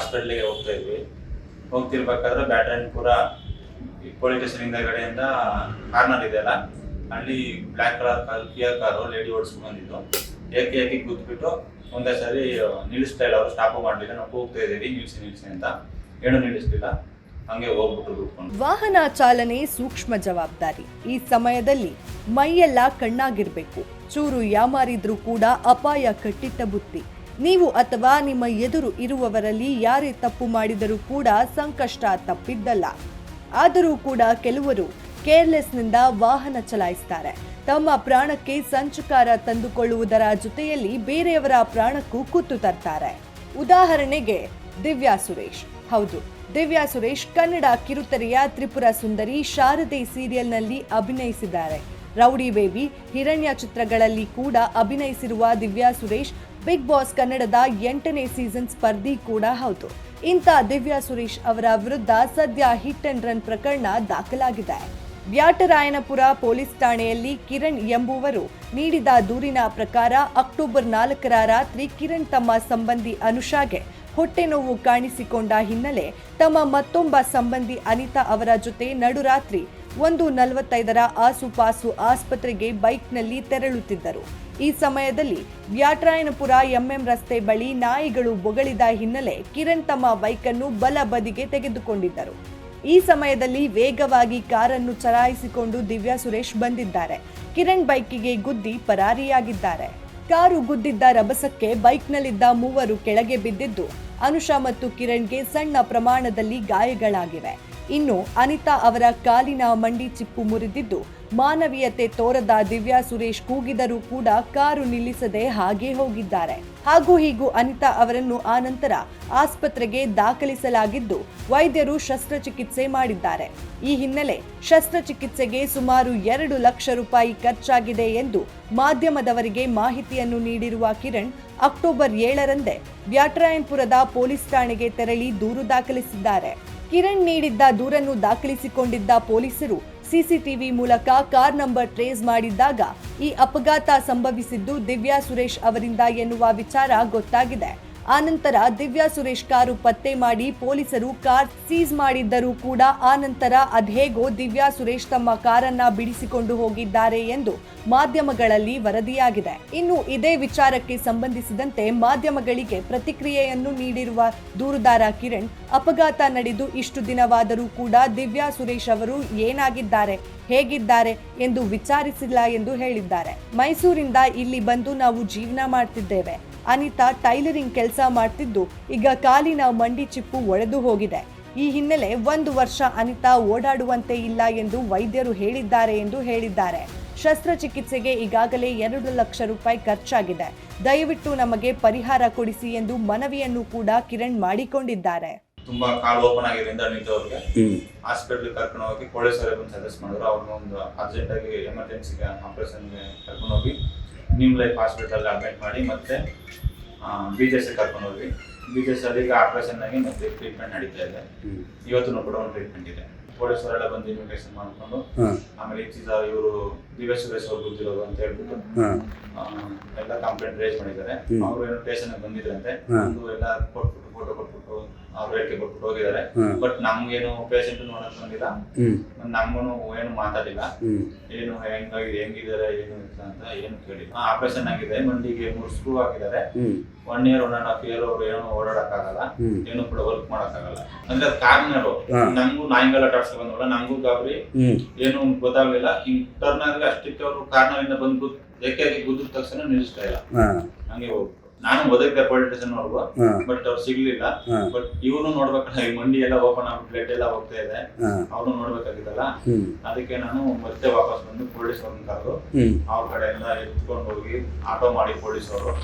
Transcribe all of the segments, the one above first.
ಹಾಸ್ಪಿಟ್ಲಿಗೆ ಹೋಗ್ತಾ ಇದ್ವಿ. ಹೋಗ್ತಿರ್ಬೇಕಾದ್ರೆ ಬ್ಯಾಟ್ರನ್ಪುರ ಪೊಲೀಸ್ ಸ್ಟೇಷನ್ ಹಿಂದಗಡೆಯಿಂದ ಕಾರ್ನರ್ ಇದೆಯಲ್ಲ ಅಲ್ಲಿ black colour car ಕಿಯರ್ car lady ಓಡಿಸ್ಕೊಂಡು ಬಂದಿದ್ದು. ಏಕೆ ಏಕೆ ಕೂತ್ಬಿಟ್ಟು ಒಂದೇ ಸರಿ ನಿಲ್ಲಿಸ್ತಾ ಇಲ್ಲ ಅವರು ಸ್ಟಾಪ್ ಮಾಡಲಿಲ್ಲ, ನಾವು ಹೋಗ್ತಾ ಇದ್ದೀವಿ, ನಿಲ್ಲಿಸಿ ನಿಲ್ಲಿಸಿ ಅಂತ ಏನು ನಿಲ್ಲಿಸ್ಲಿಲ್ಲ. ವಾಹನ ಚಾಲನೆ ಸೂಕ್ಷ್ಮ ಜವಾಬ್ದಾರಿ. ಈ ಸಮಯದಲ್ಲಿ ಮೈಯೆಲ್ಲ ಕಣ್ಣಾಗಿರ್ಬೇಕು. ಚೂರು ಯಾಮಾರಿದ್ರೂ ಕೂಡ ಅಪಾಯ ಕಟ್ಟಿಟ್ಟ ಬುತ್ತಿ. ನೀವು ಅಥವಾ ನಿಮ್ಮ ಎದುರು ಇರುವವರಲ್ಲಿ ಯಾರೇ ತಪ್ಪು ಮಾಡಿದರೂ ಕೂಡ ಸಂಕಷ್ಟ ತಪ್ಪಿದ್ದಲ್ಲ. ಆದರೂ ಕೂಡ ಕೆಲವರು ಕೇರ್ಲೆಸ್ನಿಂದ ವಾಹನ ಚಲಾಯಿಸ್ತಾರೆ. ತಮ್ಮ ಪ್ರಾಣಕ್ಕೆ ಸಂಚುಕಾರ ತಂದುಕೊಳ್ಳುವುದರ ಜೊತೆಯಲ್ಲಿ ಬೇರೆಯವರ ಪ್ರಾಣಕ್ಕೂ ಕುತ್ತು ತರ್ತಾರೆ. ಉದಾಹರಣೆಗೆ ದಿವ್ಯಾ ಸುರೇಶ್. ಹೌದು, ದಿವ್ಯಾ ಸುರೇಶ್ ಕನ್ನಡ ಕಿರುತೆರೆಯ ತ್ರಿಪುರ ಸುಂದರಿ ಶಾರದೆ ಸೀರಿಯಲ್ನಲ್ಲಿ ಅಭಿನಯಿಸಿದ್ದಾರೆ. ರೌಡಿ ಬೇಬಿ, ಹಿರಣ್ಯ ಚಿತ್ರಗಳಲ್ಲಿ ಕೂಡ ಅಭಿನಯಿಸಿರುವ ದಿವ್ಯಾ ಸುರೇಶ್ ಬಿಗ್ ಬಾಸ್ ಕನ್ನಡದ ಎಂಟನೇ ಸೀಸನ್ ಸ್ಪರ್ಧಿ ಕೂಡ ಹೌದು. ಇಂಥ ದಿವ್ಯಾ ಸುರೇಶ್ ಅವರ ವಿರುದ್ಧ ಸದ್ಯ ಹಿಟ್ ಅಂಡ್ ರನ್ ಪ್ರಕರಣ ದಾಖಲಾಗಿದೆ. ವ್ಯಾಟರಾಯನಪುರ ಪೊಲೀಸ್ ಠಾಣೆಯಲ್ಲಿ ಕಿರಣ್ ಎಂಬುವರು ನೀಡಿದ ದೂರಿನ ಪ್ರಕಾರ ಅಕ್ಟೋಬರ್ ನಾಲ್ಕರ ರಾತ್ರಿ ಕಿರಣ್ ತಮ್ಮ ಸಂಬಂಧಿ ಅನುಷಾಗೆ ಹೊಟ್ಟೆ ನೋವು ಕಾಣಿಸಿಕೊಂಡ ಹಿನ್ನೆಲೆ ತಮ್ಮ ಮತ್ತೊಬ್ಬ ಸಂಬಂಧಿ ಅನಿತಾ ಅವರ ಜೊತೆ ನಡುರಾತ್ರಿ ಒಂದು ನಲವತ್ತೈದರ ಆಸುಪಾಸು ಆಸ್ಪತ್ರೆಗೆ ಬೈಕ್ನಲ್ಲಿ ತೆರಳುತ್ತಿದ್ದರು. ಈ ಸಮಯದಲ್ಲಿ ವ್ಯಾಟ್ರಾಯನಪುರ ಎಂಎಂ ರಸ್ತೆ ಬಳಿ ನಾಯಿಗಳು ಬೊಗಳಿದ ಹಿನ್ನೆಲೆ ಕಿರಣ್ ತಮ್ಮ ಬೈಕನ್ನು ಬಲ ಬದಿಗೆ ತೆಗೆದುಕೊಂಡಿದ್ದರು. ಈ ಸಮಯದಲ್ಲಿ ವೇಗವಾಗಿ ಕಾರನ್ನು ಚಲಾಯಿಸಿಕೊಂಡು ದಿವ್ಯಾ ಸುರೇಶ್ ಬಂದಿದ್ದಾರೆ. ಕಿರಣ್ ಬೈಕಿಗೆ ಗುದ್ದಿ ಪರಾರಿಯಾಗಿದ್ದಾರೆ. ಕಾರು ಗುದ್ದಿದ್ದ ರಭಸಕ್ಕೆ ಬೈಕ್ನಲ್ಲಿದ್ದ ಮೂವರು ಕೆಳಗೆ ಬಿದ್ದಿದ್ದು, ಅನುಷಾ ಮತ್ತು ಕಿರಣ್ಗೆ ಸಣ್ಣ ಪ್ರಮಾಣದಲ್ಲಿ ಗಾಯಗಳಾಗಿವೆ. ಇನ್ನು ಅನಿತಾ ಅವರ ಕಾಲಿನ ಮಂಡಿ ಚಿಪ್ಪು ಮುರಿದಿದ್ದು ಮಾನವೀಯತೆ ತೋರದ ದಿವ್ಯಾ ಸುರೇಶ್ ಕೂಗಿದರೂ ಕೂಡ ಕಾರು ನಿಲ್ಲಿಸದೆ ಹಾಗೆ ಹೋಗಿದ್ದಾರೆ. ಹಾಗೂ ಹೀಗೂ ಅನಿತಾ ಅವರನ್ನು ಆನಂತರ ಆಸ್ಪತ್ರೆಗೆ ದಾಖಲಿಸಲಾಗಿದ್ದು, ವೈದ್ಯರು ಶಸ್ತ್ರಚಿಕಿತ್ಸೆ ಮಾಡಿದ್ದಾರೆ. ಈ ಹಿನ್ನೆಲೆ ಶಸ್ತ್ರಚಿಕಿತ್ಸೆಗೆ ಸುಮಾರು ಎರಡು ಲಕ್ಷ ರೂಪಾಯಿ ಖರ್ಚಾಗಿದೆ ಎಂದು ಮಾಧ್ಯಮದವರಿಗೆ ಮಾಹಿತಿಯನ್ನು ನೀಡಿರುವ ಕಿರಣ್, ಅಕ್ಟೋಬರ್ ಏಳರಂದೇ ವ್ಯಾಟ್ರಾಯನ್ಪುರದ ಪೊಲೀಸ್ ಠಾಣೆಗೆ ತೆರಳಿ ದೂರು ದಾಖಲಿಸಿದ್ದಾರೆ. ಕಿರಣ್ ನೀಡಿದ್ದ ದೂರನ್ನು ದಾಖಲಿಸಿಕೊಂಡಿದ್ದ ಪೊಲೀಸರು ಸಿಸಿಟಿವಿ ಮೂಲಕ ಕಾರ್ ನಂಬರ್ ಟ್ರೇಸ್ ಮಾಡಿದ್ದಾಗ ಈ ಅಪಘಾತ ಸಂಭವಿಸಿದ್ದು ದಿವ್ಯಾ ಸುರೇಶ್ ಅವರಿಂದ ಎನ್ನುವ ವಿಚಾರ ಗೊತ್ತಾಗಿದೆ. ಆನಂತರ ದಿವ್ಯಾ ಸುರೇಶ್ ಕಾರು ಪತ್ತೆ ಮಾಡಿ ಪೊಲೀಸರು ಕಾರ್ ಸೀಸ್ ಮಾಡಿದ್ದರೂ ಕೂಡ ಆನಂತರ ಅದ್ಹೇಗೋ ದಿವ್ಯಾ ಸುರೇಶ್ ತಮ್ಮ ಕಾರನ್ನ ಬಿಡಿಸಿಕೊಂಡು ಹೋಗಿದ್ದಾರೆ ಎಂದು ಮಾಧ್ಯಮಗಳಲ್ಲಿ ವರದಿಯಾಗಿದೆ. ಇನ್ನು ಇದೇ ವಿಚಾರಕ್ಕೆ ಸಂಬಂಧಿಸಿದಂತೆ ಮಾಧ್ಯಮಗಳಿಗೆ ಪ್ರತಿಕ್ರಿಯೆಯನ್ನು ನೀಡಿರುವ ದೂರುದಾರ ಕಿರಣ್, ಅಪಘಾತ ನಡೆದು ಇಷ್ಟು ದಿನವಾದರೂ ಕೂಡ ದಿವ್ಯಾ ಸುರೇಶ್ ಅವರು ಏನಾಗಿದ್ದಾರೆ, ಹೇಗಿದ್ದಾರೆ ಎಂದು ವಿಚಾರಿಸಿಲ್ಲ ಎಂದು ಹೇಳಿದ್ದಾರೆ. ಮೈಸೂರಿಂದ ಇಲ್ಲಿ ಬಂದು ನಾವು ಜೀವನ ಮಾಡ್ತಿದ್ದೇವೆ. ಅನಿತಾ ಟೈಲರಿಂಗ್ ಕೆಲಸ ಮಾಡ್ತಿದ್ದು. ಈಗ ಕಾಲಿನ ಮಂಡಿ ಚಿಪ್ಪು ಒಡೆದು ಹೋಗಿದೆ. ಈ ಹಿನ್ನೆಲೆ ಒಂದು ವರ್ಷ ಅನಿತಾ ಓಡಾಡುವಂತೆ ಇಲ್ಲ ಎಂದು ವೈದ್ಯರು ಹೇಳಿದ್ದಾರೆ ಎಂದು ಹೇಳಿದ್ದಾರೆ. ಶಸ್ತ್ರಚಿಕಿತ್ಸೆಗೆ ಈಗಾಗಲೇ ಎರಡು ಲಕ್ಷ ರೂಪಾಯಿ ಖರ್ಚಾಗಿದೆ. ದಯವಿಟ್ಟು ನಮಗೆ ಪರಿಹಾರ ಕೊಡಿಸಿ ಎಂದು ಮನವಿಯನ್ನು ಕೂಡ ಕಿರಣ್ ಮಾಡಿಕೊಂಡಿದ್ದಾರೆ. ತುಂಬಾ ಕಾಲು ಓಪನ್ ಆಗಿರೋದ್ರಿಂದ ಅನಿತಾ ಅವ್ರಿಗೆ. ಹಾಸ್ಪಿಟಲ್ ಕರ್ಕೊಂಡು ಹೋಗಿ ಪೊಲೀಸರೇ ಬಂದು ಸಜೆಸ್ಟ್ ಮಾಡಿದ್ರು. ಅವ್ರನ್ನ ಒಂದು ಅರ್ಜೆಂಟ್ ಆಗಿ ಎಮರ್ಜೆನ್ಸಿಗೆ ಆಪರೇಷನ್ಗೆ ಕರ್ಕೊಂಡು ಹೋಗಿ ನಿಮ್ ಲೈಫ್ ಹಾಸ್ಪಿಟಲ್ ಅಡ್ಮಿಟ್ ಮಾಡಿ ಮತ್ತೆ ಬಿ ಜೆ ಸಿ ಕರ್ಕೊಂಡು ಹೋಗಿ ಬಿ ಜೆ ಸಿ ಆಪರೇಷನ್ ಆಗಿ ಮತ್ತೆ ಟ್ರೀಟ್ಮೆಂಟ್ ನಡೀತಾ ಇದೆ. ಇವತ್ತು ಕೂಡ ಒಂದು ಟ್ರೀಟ್ಮೆಂಟ್ ಇದೆ. ಪೊಲೀಸರೆಲ್ಲ ಬಂದು ಇನ್ವಿಟೇಷನ್ ಮಾಡ್ಕೊಂಡು ಆಮೇಲೆ ಈ ಚೀಸ ಇವರು ದಿವೇಶ್ ಸುರೇಶ್ ಅವ್ರು ಗೊತ್ತಿರೋದು ಅಂತ ಹೇಳ್ಬಿಟ್ಟು ಎಲ್ಲ ಕಂಪ್ಲೇಂಟ್ ರೇಸ್ ಮಾಡಿದ್ದಾರೆ. ಅವರು ಏನೋ ಸ್ಟೇಷನ್ ಬಂದಿದ್ರಂತೆ. ಒಂದು ಎಲ್ಲ ಕೊಟ್ಬಿಟ್ಟು ಫೋಟೋ ಕೊಟ್ಬಿಟ್ಟು ಹೇಳಿಕೆ ಕೊಟ್ಬಿಟ್ಟು ಹೋಗಿದ್ದಾರೆ. ಬಟ್ ನಮ್ಗೇನು ಪೇಷಂಟ್ ನೋಡಕ್ ಬಂದಿಲ್ಲ. ನಮ್ಗೂ ಏನು ಮಾತಾಡಿಲ್ಲ. ಏನು ಹೆಂಗಾಗಿ ಹೆಂಗಿದ್ದಾರೆ ಏನು ಅಂತ ಏನು ಕೇಳಿಲ್ಲ. ಆಪರೇಷನ್ ಆಗಿದೆ. ಮಂದಿಗೆ ಮೂರು ಸ್ಕ್ರೂ ಹಾಕಿದ್ದಾರೆ. One year one and half year ಅವ್ರು ಏನು ಓಡಾಡಕ್ಕಾಗಲ್ಲ. ಆಗಲ್ಲ ಏನು ಕೂಡ ವರ್ಕ್ ಮಾಡಕ್ಕಾಗಲ್ಲ. ಅಂದ್ರೆ ಅದ್ ಕಾರ್ನರು. ನಮಗೂ ನಾಯಿಗಳ ಟಾಟ್ಸ್ಕೊಂಡ್ ಬಂದವಲ್ಲ ನಂಗೂ ಗಾಬರಿ. ಏನು ಗೊತ್ತಾಗ್ಲಿಲ್ಲ. ಹಿಂಗ್ ಟರ್ನ್ ಆದ್ರೆ ಅಷ್ಟಕ್ಕೆ ಅವರು ಕಾರ್ನರಿಂದ ಬಂದು ಗುದ್ ಏಕಾಗಿ ಗುದ್ದ ತಕ್ಷಣ ನಿಲ್ಲಿಸ್ತಾ ಇಲ್ಲ. ಹಂಗೆ ಹೋಗ್ಬಿಟ್ಟು ನಾನು ಓದಕ್ಕೆ ಪೊಲಿಟಿಷನ್ ಅವ್ರಿಗೂ ಬಟ್ ಅವ್ರು ಸಿಗ್ಲಿಲ್ಲ. ಬಟ್ ಇವನು ನೋಡ್ಬೇಕಲ್ಲ ಈ ಮಂಡಿ ಎಲ್ಲ ಓಪನ್ ಆಗಿ ಬ್ಲಡ್ ಎಲ್ಲ ಹೋಗ್ತಾ ಇದೆ. ಅವ್ರು ನೋಡ್ಬೇಕಾಗಿದ್ದಲ್ಲ ಅದಕ್ಕೆ ನಾನು ಮತ್ತೆ ವಾಪಸ್ ಬಂದು ಪೊಲೀಸ್ ಅವ್ರನ್ನ ಕರೆದು ಅವ್ರ ಕಡೆಯಿಂದ ಎತ್ಕೊಂಡು ಹೋಗಿ ಆಟೋ ಮಾಡಿ ಪೊಲೀಸ್ ಅವರು.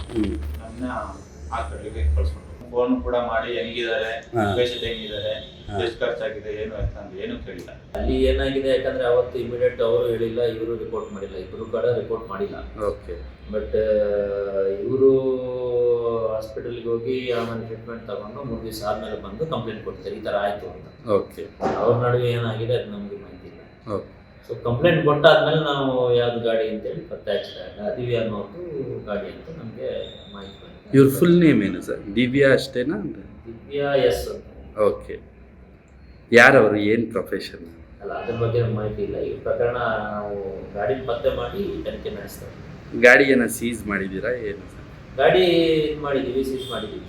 ನನ್ನ ಹಾಸ್ಪಿಟಲ್ಗೆ ಕಳ್ಸ್ಕೊಟ್ರು ಫೋನ್ ಕೂಡ ಮಾಡಿ ಹೆಂಗಿದ್ದಾರೆ. ಪೇಷಂಟ್ ಹೆಂಗಿದ್ದಾರೆ. ಎಷ್ಟು ಖರ್ಚಾಗಿದೆ ಏನು ಅಂತ ಏನು ಕೇಳಿಲ್ಲ. ಅಲ್ಲಿ ಏನಾಗಿದೆ ಯಾಕಂದ್ರೆ ಅವತ್ತು ಇಮಿಡಿಯೇಟ್ ಅವರು ಹೇಳಿಲ್ಲ ಇವರು ರಿಪೋರ್ಟ್ ಮಾಡಿಲ್ಲ ಇಬ್ಬರು ಕೂಡ ರಿಪೋರ್ಟ್ ಮಾಡಿಲ್ಲ. ಓಕೆ. ಬಟ್ ಇವರು ಹಾಸ್ಪಿಟಲ್ಗೆ ಹೋಗಿ ಆಮೇಲೆ ಟ್ರೀಟ್ಮೆಂಟ್ ತಗೊಂಡು ಮೂರು ದಿವಸ ಆದ್ಮೇಲೆ ಬಂದು ಕಂಪ್ಲೇಂಟ್ ಕೊಡ್ತಾರೆ ಈ ತರ ಆಯ್ತು ಅಂತ. ಓಕೆ. ಅವ್ರ ನಡುವೆ ಏನಾಗಿದೆ ಅದು ನಮಗೆ ಮಾಹಿತಿ ಇಲ್ಲ ಓಕೆ. ಸೊ ಕಂಪ್ಲೇಂಟ್ ಕೊಟ್ಟಾದ್ಮೇಲೆ ನಾವು ಯಾವ್ದು ಗಾಡಿ ಅಂತೇಳಿ ಪತ್ತೆ ಹಚ್ಚಿದಾಗ ಅದೀವಿ ಅನ್ನೋದು ಗಾಡಿ ಅಂತ ನಮಗೆ ಮಾಹಿತಿ ಬಂದಿದೆ. ಇವ್ರ ಫುಲ್ ನೇಮ್ ಏನು ಸರ್ ದಿವ್ಯಾ ಅಷ್ಟೇನಾ ದಿವ್ಯಾ ಎಸ್ ಅಂತ. ಓಕೆ ಯಾರವರು ಏನು ಪ್ರೊಫೆಷನ್ ಅಲ್ಲ ಅದ್ರ ಬಗ್ಗೆ ನಮ್ಗೆ ಮಾಹಿತಿ ಇಲ್ಲ. ಈ ಪ್ರಕರಣ ನಾವು ಗಾಡಿ ಪತ್ತೆ ಮಾಡಿ ತನಿಖೆ ನಡೆಸ್ತೇವೆ. ಗಾಡಿಯನ್ನು ಸೀಸ್ ಮಾಡಿದ್ದೀರಾ ಏನು ಗಾಡಿ ಇದು ಮಾಡಿದ್ದೀವಿ ಸೀಸ್ ಮಾಡಿದ್ದೀವಿ.